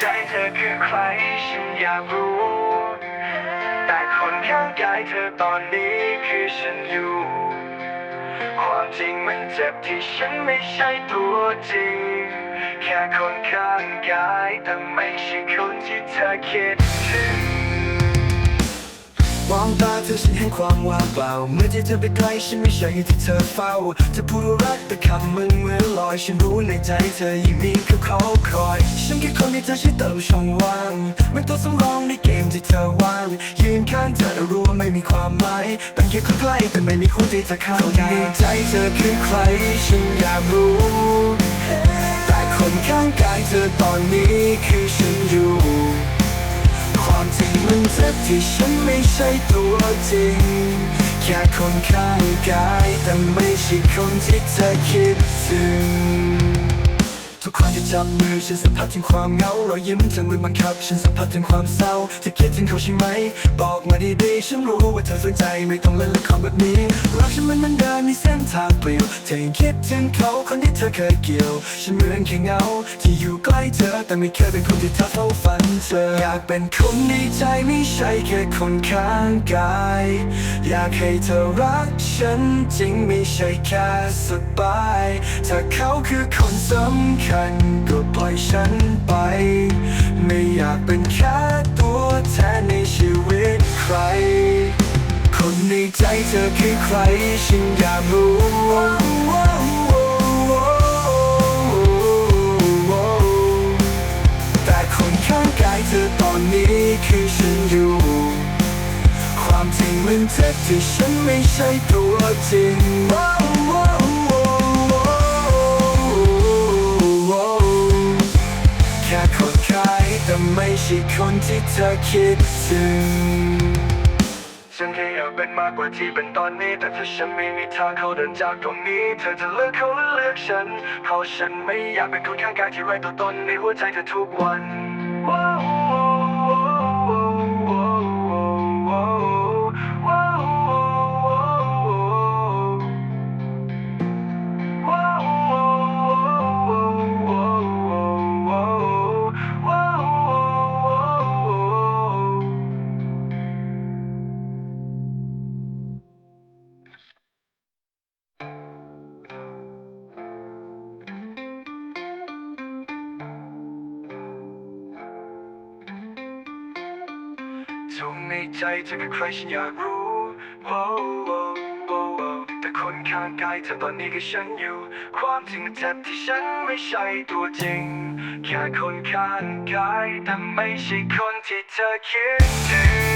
ใจเธอคือใครฉันอยากรู้ แต่คนข้างกายเธอตอนนี้คือฉันอยู่ ความจริงมันเจ็บที่ฉันไม่ใช่ตัวจริง แค่คนข้างกายแต่ไม่ใช่คนที่เธอคิดถึงมองตาเธอฉันเห็นความว่างเปล่า เมื่อที่เธอไปไกลฉันไม่ใช่ที่เธอเฝ้าจะพูดรักแต่คำมึงเหมือนลอยฉันรู้ในใจเธอยังมีเขาเขา ที่เธอใช้เติมช่องว่างไม่ตัวสำรองในเกมที่เธอวางยืนข้างเธอแต่รู้ว่าไม่มีความหมายเป็นแค่คนใกล้แต่ไม่มีคนที่เธอเข้าใจใจเธอคือใครฉันอยากรู้ แต่คนข้างกายเธอตอนนี้คือฉันอยู่ ความจริงมันเจ็บที่ฉันไม่ใช่ตัวจริงแค่คนข้างกายแต่ไม่ใช่คนที่เธอคิดถึง ทุกครั้งที่จับมือฉันสัมผัสถึงความเหงารอยยิ้มเธอมือบังคับฉันสัมผัสถึงความเศร้าจะคิดถึงเขาใช่ไหม บอกมาดีๆฉันรู้ว่าเธอสนใจไม่ต้องเล่นละครแบบนี้รักฉันมันมันเดินมีเส้นทางเปลี่ยวเธอยังคิดถึงเขาคนที่เธอเคยเกี่ยว ฉันเหมือนแค่เงาที่อยู่ใกล้เธอแต่ไม่เคยเป็นคนที่เธอเฝ้าฝันเธออยากเป็นคนในใจไม่ใช่แค่คนข้างกาย อยากให้เธอรักฉันจริงไม่ใช่แค่สบายถ้าเขาคือคนสำคัญก็ปล่อยฉันไป ไม่อยากเป็นแค่ตัวแทนในชีวิตใคร คนในใจเธอคือใครฉันอยากรู้แต่คนข้างกายเธอตอนนี้คือฉันอยู่ ความจริงมันเจ็บที่ฉันไม่ใช่ตัวจริง แต่ไม่ใช่คนที่เธอคิดถึง ฉันแค่อยากเป็นมากกว่าที่เป็นตอนนี้ แต่ถ้าฉันไม่มีทางเขาเดินจากตรงนี้ เธอจะเลือกเขาหรือเลือกฉัน เพราะฉันไม่อยากเป็นคนข้างกายที่ไร้ตัวตนในหัวใจเธอทุกวัน จงในใจเธอคือใครฉันอยากรู้โอ้โอ้โอ้โอ้แต่คนข้างกายเธอตอนนี้ก็ฉันอยู่ ความจริงมันเจ็บที่ฉันไม่ใช่ตัวจริง แค่คนข้างกายแต่ไม่ใช่คนที่เธอคิดถึง